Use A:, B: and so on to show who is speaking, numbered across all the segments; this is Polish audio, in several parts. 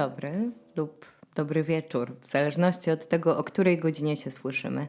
A: Dobry lub dobry wieczór, w zależności od tego, o której godzinie się słyszymy.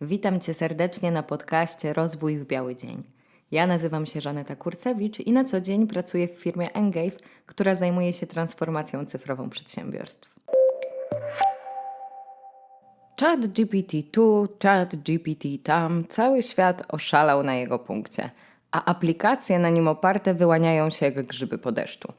A: Witam Cię serdecznie na podcaście Rozwój w Biały Dzień. Ja nazywam się Żaneta Kurcewicz i na co dzień pracuję w firmie Engave, która zajmuje się transformacją cyfrową przedsiębiorstw. Chat GPT tu, chat GPT tam, cały świat oszalał na jego punkcie, a aplikacje na nim oparte wyłaniają się jak grzyby po deszczu.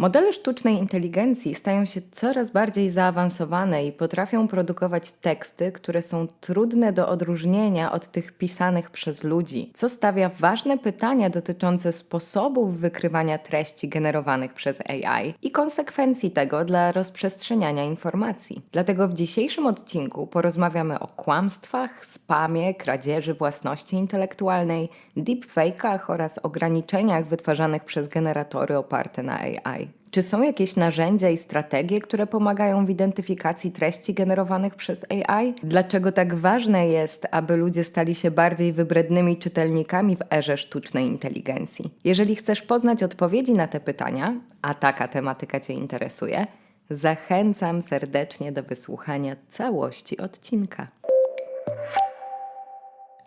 A: Modele sztucznej inteligencji stają się coraz bardziej zaawansowane i potrafią produkować teksty, które są trudne do odróżnienia od tych pisanych przez ludzi, co stawia ważne pytania dotyczące sposobów wykrywania treści generowanych przez AI i konsekwencji tego dla rozprzestrzeniania informacji. Dlatego w dzisiejszym odcinku porozmawiamy o kłamstwach, spamie, kradzieży własności intelektualnej, deepfake'ach oraz ograniczeniach wytwarzanych przez generatory oparte na AI. Czy są jakieś narzędzia i strategie, które pomagają w identyfikacji treści generowanych przez AI? Dlaczego tak ważne jest, aby ludzie stali się bardziej wybrednymi czytelnikami w erze sztucznej inteligencji? Jeżeli chcesz poznać odpowiedzi na te pytania, a taka tematyka Cię interesuje, zachęcam serdecznie do wysłuchania całości odcinka.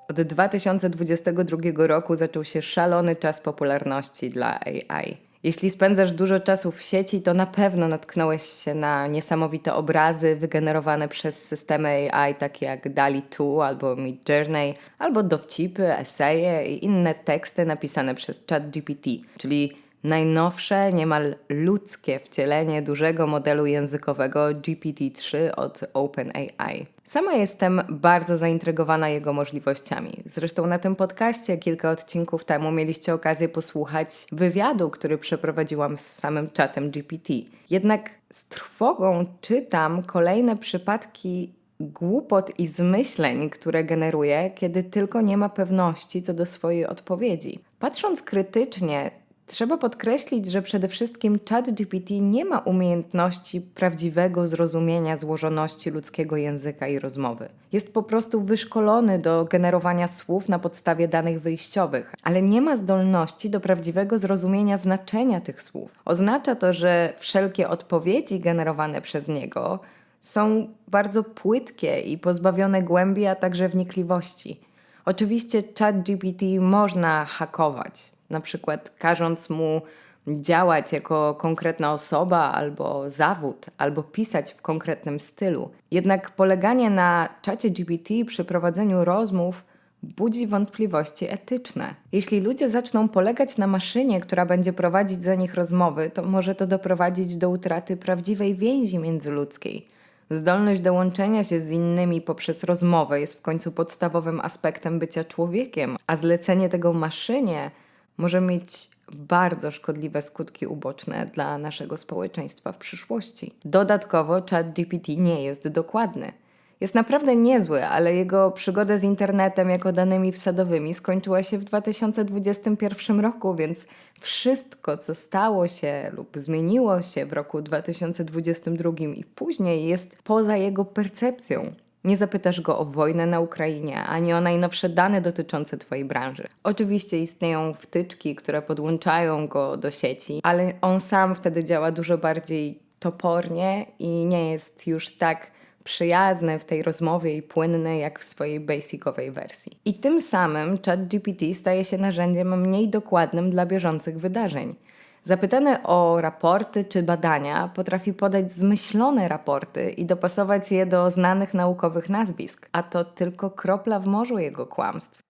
A: Od 2022 roku zaczął się szalony czas popularności dla AI. Jeśli spędzasz dużo czasu w sieci, to na pewno natknąłeś się na niesamowite obrazy wygenerowane przez systemy AI, takie jak DALI 2 albo Midjourney, albo dowcipy, eseje i inne teksty napisane przez ChatGPT, czyli najnowsze, niemal ludzkie wcielenie dużego modelu językowego GPT-3 od OpenAI. Sama jestem bardzo zaintrygowana jego możliwościami. Zresztą na tym podcaście kilka odcinków temu mieliście okazję posłuchać wywiadu, który przeprowadziłam z samym czatem GPT. Jednak z trwogą czytam kolejne przypadki głupot i zmyśleń, które generuje, kiedy tylko nie ma pewności co do swojej odpowiedzi. Patrząc krytycznie, Trzeba podkreślić, że przede wszystkim ChatGPT nie ma umiejętności prawdziwego zrozumienia złożoności ludzkiego języka i rozmowy. Jest po prostu wyszkolony do generowania słów na podstawie danych wyjściowych, ale nie ma zdolności do prawdziwego zrozumienia znaczenia tych słów. Oznacza to, że wszelkie odpowiedzi generowane przez niego są bardzo płytkie i pozbawione głębi, a także wnikliwości. Oczywiście ChatGPT można hakować na przykład każąc mu działać jako konkretna osoba albo zawód, albo pisać w konkretnym stylu. Jednak poleganie na czacie GPT przy prowadzeniu rozmów budzi wątpliwości etyczne. Jeśli ludzie zaczną polegać na maszynie, która będzie prowadzić za nich rozmowy, to może to doprowadzić do utraty prawdziwej więzi międzyludzkiej. Zdolność do łączenia się z innymi poprzez rozmowę jest w końcu podstawowym aspektem bycia człowiekiem, a zlecenie tego maszynie może mieć bardzo szkodliwe skutki uboczne dla naszego społeczeństwa w przyszłości. Dodatkowo ChatGPT nie jest dokładny. Jest naprawdę niezły, ale jego przygoda z internetem jako danymi wsadowymi skończyła się w 2021 roku, więc wszystko, co stało się lub zmieniło się w roku 2022 i później, jest poza jego percepcją. Nie zapytasz go o wojnę na Ukrainie, ani o najnowsze dane dotyczące Twojej branży. Oczywiście istnieją wtyczki, które podłączają go do sieci, ale on sam wtedy działa dużo bardziej topornie i nie jest już tak przyjazny w tej rozmowie i płynny jak w swojej basicowej wersji. I tym samym ChatGPT staje się narzędziem mniej dokładnym dla bieżących wydarzeń. Zapytany o raporty czy badania, potrafi podać zmyślone raporty i dopasować je do znanych naukowych nazwisk, a to tylko kropla w morzu jego kłamstw.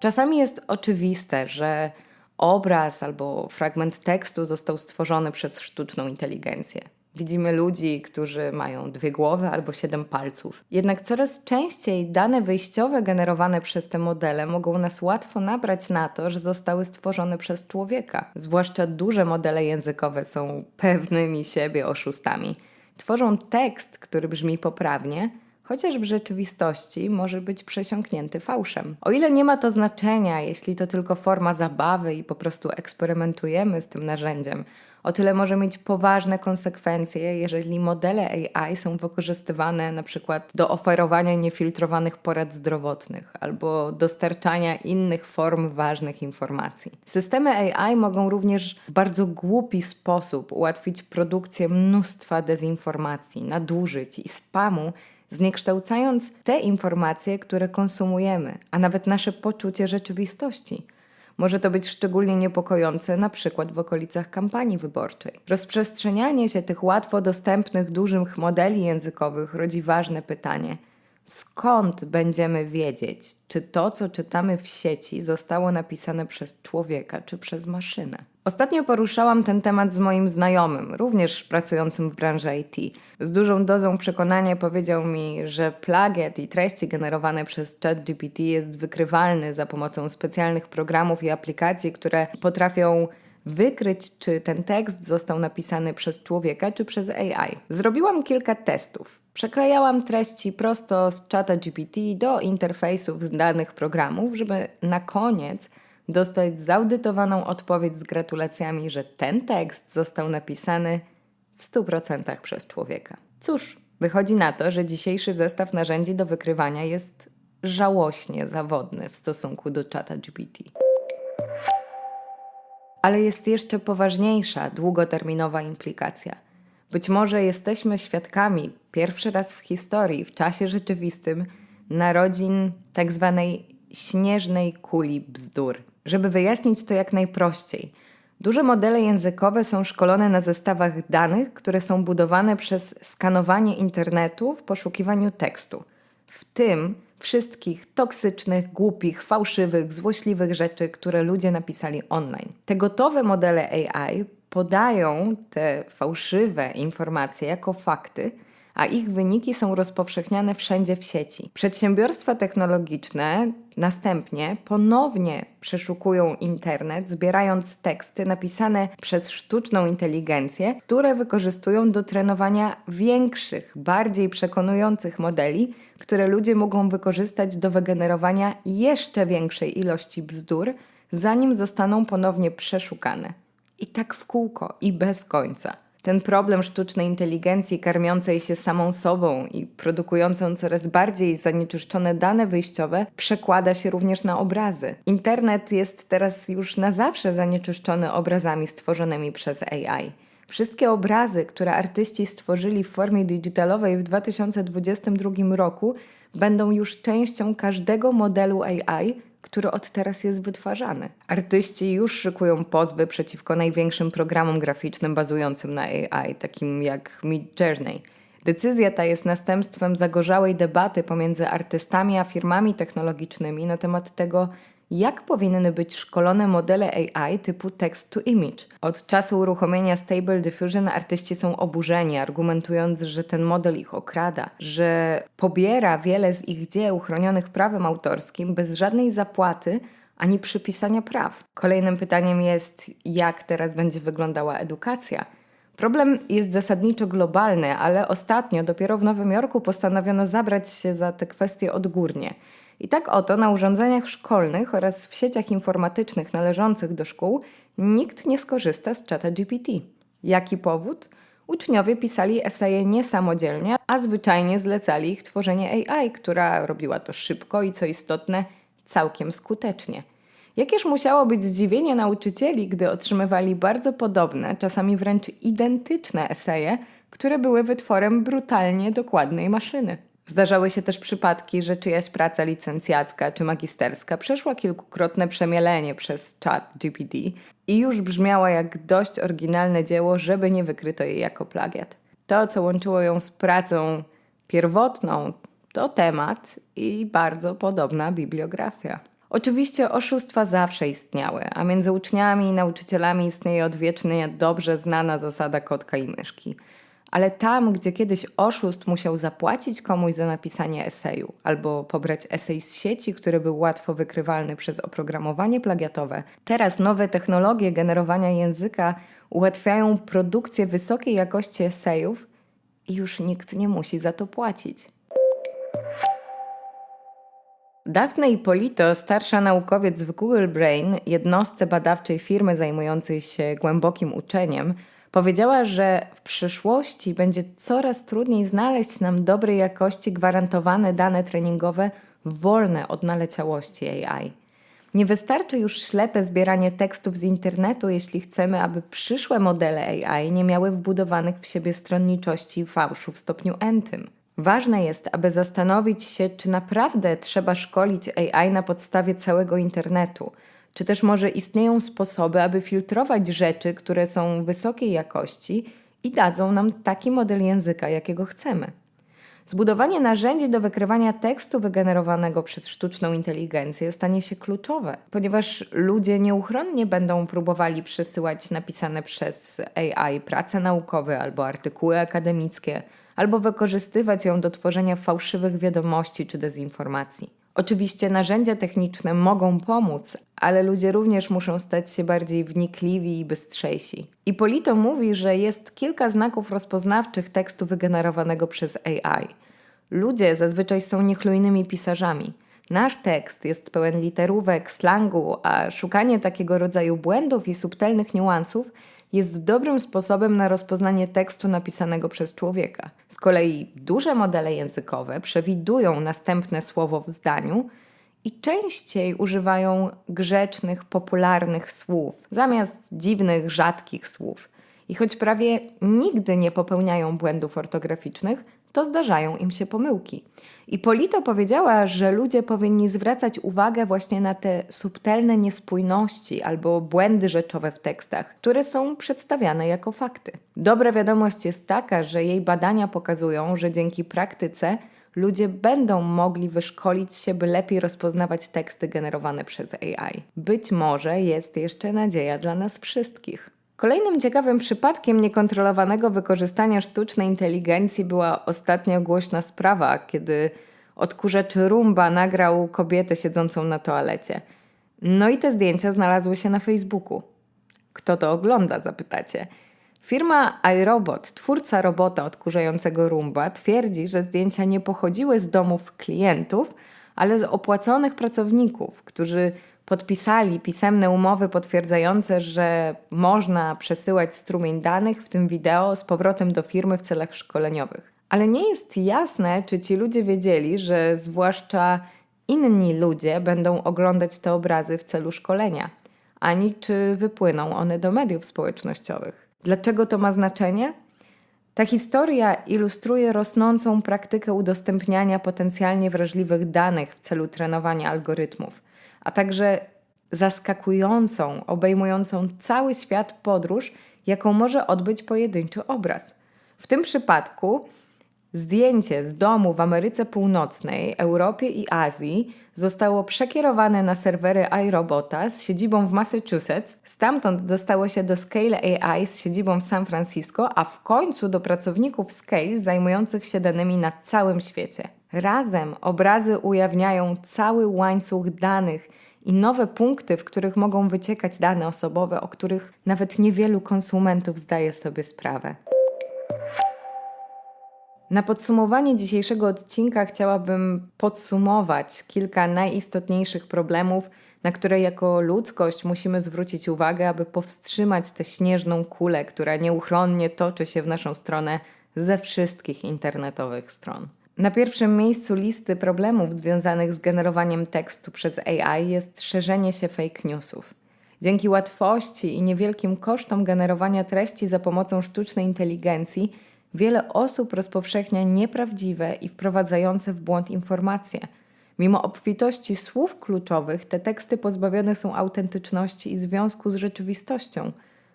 A: Czasami jest oczywiste, że obraz albo fragment tekstu został stworzony przez sztuczną inteligencję. Widzimy ludzi, którzy mają dwie głowy albo siedem palców. Jednak coraz częściej dane wyjściowe generowane przez te modele mogą nas łatwo nabrać na to, że zostały stworzone przez człowieka. Zwłaszcza duże modele językowe są pewnymi siebie oszustami. Tworzą tekst, który brzmi poprawnie, chociaż w rzeczywistości może być przesiąknięty fałszem. O ile nie ma to znaczenia, jeśli to tylko forma zabawy i po prostu eksperymentujemy z tym narzędziem, o tyle może mieć poważne konsekwencje, jeżeli modele AI są wykorzystywane na przykład do oferowania niefiltrowanych porad zdrowotnych albo dostarczania innych form ważnych informacji. Systemy AI mogą również w bardzo głupi sposób ułatwić produkcję mnóstwa dezinformacji, nadużyć i spamu, zniekształcając te informacje, które konsumujemy, a nawet nasze poczucie rzeczywistości. Może to być szczególnie niepokojące na przykład w okolicach kampanii wyborczej. Rozprzestrzenianie się tych łatwo dostępnych dużych modeli językowych rodzi ważne pytanie: skąd będziemy wiedzieć, czy to, co czytamy w sieci, zostało napisane przez człowieka czy przez maszynę? Ostatnio poruszałam ten temat z moim znajomym, również pracującym w branży IT. Z dużą dozą przekonania powiedział mi, że plagiat i treści generowane przez ChatGPT jest wykrywalny za pomocą specjalnych programów i aplikacji, które potrafią wykryć, czy ten tekst został napisany przez człowieka, czy przez AI. Zrobiłam kilka testów. Przeklejałam treści prosto z czata GPT do interfejsów z danych programów, żeby na koniec dostać zaudytowaną odpowiedź z gratulacjami, że ten tekst został napisany w 100% przez człowieka. Cóż, wychodzi na to, że dzisiejszy zestaw narzędzi do wykrywania jest żałośnie zawodny w stosunku do czata GPT. Ale jest jeszcze poważniejsza, długoterminowa implikacja. Być może jesteśmy świadkami pierwszy raz w historii, w czasie rzeczywistym, narodzin tak zwanej śnieżnej kuli bzdur. Żeby wyjaśnić to jak najprościej, duże modele językowe są szkolone na zestawach danych, które są budowane przez skanowanie internetu w poszukiwaniu tekstu, w tym wszystkich toksycznych, głupich, fałszywych, złośliwych rzeczy, które ludzie napisali online. Te gotowe modele AI podają te fałszywe informacje jako fakty a ich wyniki są rozpowszechniane wszędzie w sieci. Przedsiębiorstwa technologiczne następnie ponownie przeszukują internet, zbierając teksty napisane przez sztuczną inteligencję, które wykorzystują do trenowania większych, bardziej przekonujących modeli, które ludzie mogą wykorzystać do wygenerowania jeszcze większej ilości bzdur, zanim zostaną ponownie przeszukane. I tak w kółko i bez końca. Ten problem sztucznej inteligencji karmiącej się samą sobą i produkującą coraz bardziej zanieczyszczone dane wyjściowe przekłada się również na obrazy. Internet jest teraz już na zawsze zanieczyszczony obrazami stworzonymi przez AI. Wszystkie obrazy, które artyści stworzyli w formie digitalowej w 2022 roku, będą już częścią każdego modelu AI, który od teraz jest wytwarzany. Artyści już szykują pozwy przeciwko największym programom graficznym bazującym na AI, takim jak Midjourney. Decyzja ta jest następstwem zagorzałej debaty pomiędzy artystami a firmami technologicznymi na temat tego, jak powinny być szkolone modele AI typu text to image. Od czasu uruchomienia Stable Diffusion artyści są oburzeni, argumentując, że ten model ich okrada, że pobiera wiele z ich dzieł chronionych prawem autorskim bez żadnej zapłaty ani przypisania praw. Kolejnym pytaniem jest, jak teraz będzie wyglądała edukacja. Problem jest zasadniczo globalny, ale ostatnio, dopiero w Nowym Jorku, postanowiono zabrać się za te kwestie odgórnie. I tak oto na urządzeniach szkolnych oraz w sieciach informatycznych należących do szkół nikt nie skorzysta z czata GPT. Jaki powód? Uczniowie pisali eseje niesamodzielnie, a zwyczajnie zlecali ich tworzenie AI, która robiła to szybko i co istotne, całkiem skutecznie. Jakież musiało być zdziwienie nauczycieli, gdy otrzymywali bardzo podobne, czasami wręcz identyczne eseje, które były wytworem brutalnie dokładnej maszyny. Zdarzały się też przypadki, że czyjaś praca licencjacka czy magisterska przeszła kilkukrotne przemielenie przez chat GPT i już brzmiała jak dość oryginalne dzieło, żeby nie wykryto jej jako plagiat. To, co łączyło ją z pracą pierwotną, to temat i bardzo podobna bibliografia. Oczywiście oszustwa zawsze istniały, a między uczniami i nauczycielami istnieje odwiecznie dobrze znana zasada kotka i myszki – ale tam, gdzie kiedyś oszust musiał zapłacić komuś za napisanie eseju albo pobrać esej z sieci, który był łatwo wykrywalny przez oprogramowanie plagiatowe, teraz nowe technologie generowania języka ułatwiają produkcję wysokiej jakości esejów i już nikt nie musi za to płacić. Daphne Ippolito, starsza naukowiec w Google Brain, jednostce badawczej firmy zajmującej się głębokim uczeniem, powiedziała, że w przyszłości będzie coraz trudniej znaleźć nam dobrej jakości gwarantowane dane treningowe wolne od naleciałości AI. Nie wystarczy już ślepe zbieranie tekstów z internetu, jeśli chcemy, aby przyszłe modele AI nie miały wbudowanych w siebie stronniczości i fałszu w stopniu entym. Ważne jest, aby zastanowić się, czy naprawdę trzeba szkolić AI na podstawie całego internetu, czy też może istnieją sposoby, aby filtrować rzeczy, które są wysokiej jakości i dadzą nam taki model języka, jakiego chcemy. Zbudowanie narzędzi do wykrywania tekstu wygenerowanego przez sztuczną inteligencję stanie się kluczowe, ponieważ ludzie nieuchronnie będą próbowali przesyłać napisane przez AI prace naukowe albo artykuły akademickie, albo wykorzystywać ją do tworzenia fałszywych wiadomości czy dezinformacji. Oczywiście narzędzia techniczne mogą pomóc, ale ludzie również muszą stać się bardziej wnikliwi i bystrzejsi. Ipolito mówi, że jest kilka znaków rozpoznawczych tekstu wygenerowanego przez AI. Ludzie zazwyczaj są niechlujnymi pisarzami. Nasz tekst jest pełen literówek, slangu, a szukanie takiego rodzaju błędów i subtelnych niuansów jest dobrym sposobem na rozpoznanie tekstu napisanego przez człowieka. Z kolei duże modele językowe przewidują następne słowo w zdaniu i częściej używają grzecznych, popularnych słów zamiast dziwnych, rzadkich słów. I choć prawie nigdy nie popełniają błędów ortograficznych, to zdarzają im się pomyłki. I Polito powiedziała, że ludzie powinni zwracać uwagę właśnie na te subtelne niespójności albo błędy rzeczowe w tekstach, które są przedstawiane jako fakty. Dobra wiadomość jest taka, że jej badania pokazują, że dzięki praktyce ludzie będą mogli wyszkolić się, by lepiej rozpoznawać teksty generowane przez AI. Być może jest jeszcze nadzieja dla nas wszystkich. Kolejnym ciekawym przypadkiem niekontrolowanego wykorzystania sztucznej inteligencji była ostatnio głośna sprawa, kiedy odkurzacz Rumba nagrał kobietę siedzącą na toalecie. No i te zdjęcia znalazły się na Facebooku. Kto to ogląda, zapytacie. Firma iRobot, twórca robota odkurzającego Rumba, twierdzi, że zdjęcia nie pochodziły z domów klientów, ale z opłaconych pracowników, którzy podpisali pisemne umowy potwierdzające, że można przesyłać strumień danych, w tym wideo, z powrotem do firmy w celach szkoleniowych. Ale nie jest jasne, czy ci ludzie wiedzieli, że zwłaszcza inni ludzie będą oglądać te obrazy w celu szkolenia, ani czy wypłyną one do mediów społecznościowych. Dlaczego to ma znaczenie? Ta historia ilustruje rosnącą praktykę udostępniania potencjalnie wrażliwych danych w celu trenowania algorytmów a także zaskakującą, obejmującą cały świat podróż, jaką może odbyć pojedynczy obraz. W tym przypadku zdjęcie z domu w Ameryce Północnej, Europie i Azji zostało przekierowane na serwery iRobota z siedzibą w Massachusetts. Stamtąd dostało się do Scale AI z siedzibą w San Francisco, a w końcu do pracowników Scale zajmujących się danymi na całym świecie. Razem obrazy ujawniają cały łańcuch danych i nowe punkty, w których mogą wyciekać dane osobowe, o których nawet niewielu konsumentów zdaje sobie sprawę. Na podsumowanie dzisiejszego odcinka chciałabym podsumować kilka najistotniejszych problemów, na które jako ludzkość musimy zwrócić uwagę, aby powstrzymać tę śnieżną kulę, która nieuchronnie toczy się w naszą stronę ze wszystkich internetowych stron. Na pierwszym miejscu listy problemów związanych z generowaniem tekstu przez AI jest szerzenie się fake newsów. Dzięki łatwości i niewielkim kosztom generowania treści za pomocą sztucznej inteligencji, wiele osób rozpowszechnia nieprawdziwe i wprowadzające w błąd informacje. Mimo obfitości słów kluczowych, te teksty pozbawione są autentyczności i związku z rzeczywistością.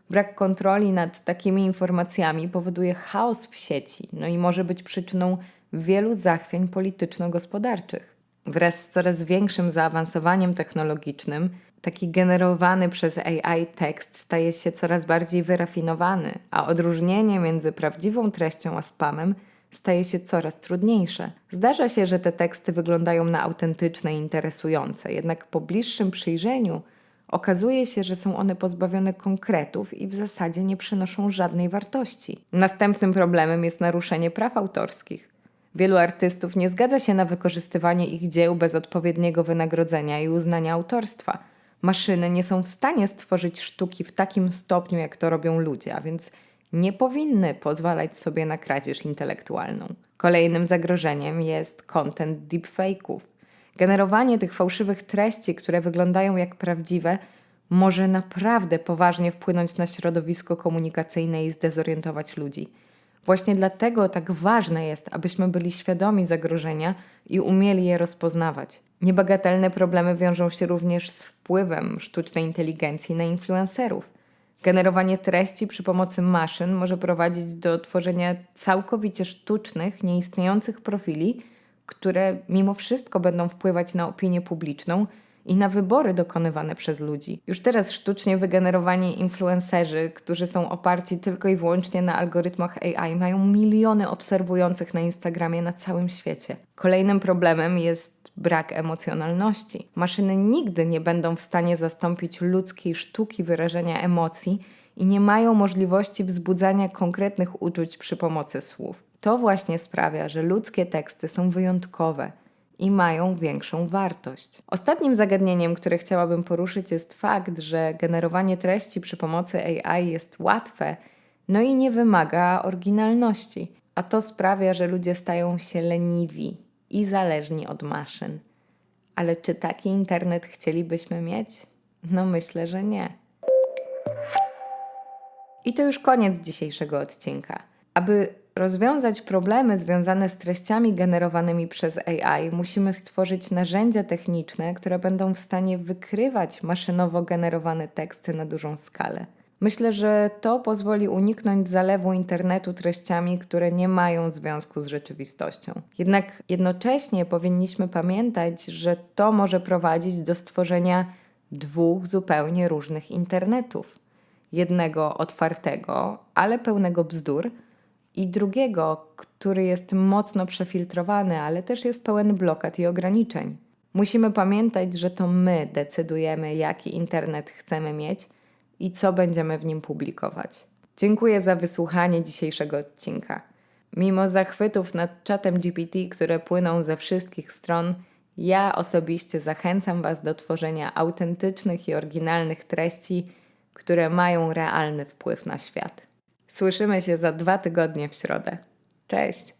A: Brak kontroli nad takimi informacjami powoduje chaos w sieci, no i może być przyczyną wielu zachwiań polityczno-gospodarczych. Wraz z coraz większym zaawansowaniem technologicznym, taki generowany przez AI tekst staje się coraz bardziej wyrafinowany, a odróżnienie między prawdziwą treścią a spamem staje się coraz trudniejsze. Zdarza się, że te teksty wyglądają na autentyczne i interesujące, jednak po bliższym przyjrzeniu okazuje się, że są one pozbawione konkretów i w zasadzie nie przynoszą żadnej wartości. Następnym problemem jest naruszenie praw autorskich. Wielu artystów nie zgadza się na wykorzystywanie ich dzieł bez odpowiedniego wynagrodzenia i uznania autorstwa. Maszyny nie są w stanie stworzyć sztuki w takim stopniu, jak to robią ludzie, a więc nie powinny pozwalać sobie na kradzież intelektualną. Kolejnym zagrożeniem jest content deepfake'ów. Generowanie tych fałszywych treści, które wyglądają jak prawdziwe, może naprawdę poważnie wpłynąć na środowisko komunikacyjne i zdezorientować ludzi. Właśnie dlatego tak ważne jest, abyśmy byli świadomi zagrożenia i umieli je rozpoznawać. Niebagatelne problemy wiążą się również z wpływem sztucznej inteligencji na influencerów. Generowanie treści przy pomocy maszyn może prowadzić do tworzenia całkowicie sztucznych, nieistniejących profili, które mimo wszystko będą wpływać na opinię publiczną i na wybory dokonywane przez ludzi. Już teraz sztucznie wygenerowani influencerzy, którzy są oparci tylko i wyłącznie na algorytmach AI, mają miliony obserwujących na Instagramie na całym świecie. Kolejnym problemem jest brak emocjonalności. Maszyny nigdy nie będą w stanie zastąpić ludzkiej sztuki wyrażenia emocji i nie mają możliwości wzbudzania konkretnych uczuć przy pomocy słów. To właśnie sprawia, że ludzkie teksty są wyjątkowe i mają większą wartość. Ostatnim zagadnieniem, które chciałabym poruszyć, jest fakt, że generowanie treści przy pomocy AI jest łatwe, no i nie wymaga oryginalności. A to sprawia, że ludzie stają się leniwi i zależni od maszyn. Ale czy taki internet chcielibyśmy mieć? No myślę, że nie. I to już koniec dzisiejszego odcinka. Aby rozwiązać problemy związane z treściami generowanymi przez AI, musimy stworzyć narzędzia techniczne, które będą w stanie wykrywać maszynowo generowane teksty na dużą skalę. Myślę, że to pozwoli uniknąć zalewu internetu treściami, które nie mają związku z rzeczywistością. Jednak jednocześnie powinniśmy pamiętać, że to może prowadzić do stworzenia dwóch zupełnie różnych internetów. Jednego otwartego, ale pełnego bzdur, i drugiego, który jest mocno przefiltrowany, ale też jest pełen blokad i ograniczeń. Musimy pamiętać, że to my decydujemy, jaki internet chcemy mieć i co będziemy w nim publikować. Dziękuję za wysłuchanie dzisiejszego odcinka. Mimo zachwytów nad czatem GPT, które płyną ze wszystkich stron, ja osobiście zachęcam Was do tworzenia autentycznych i oryginalnych treści, które mają realny wpływ na świat. Słyszymy się za dwa tygodnie w środę. Cześć!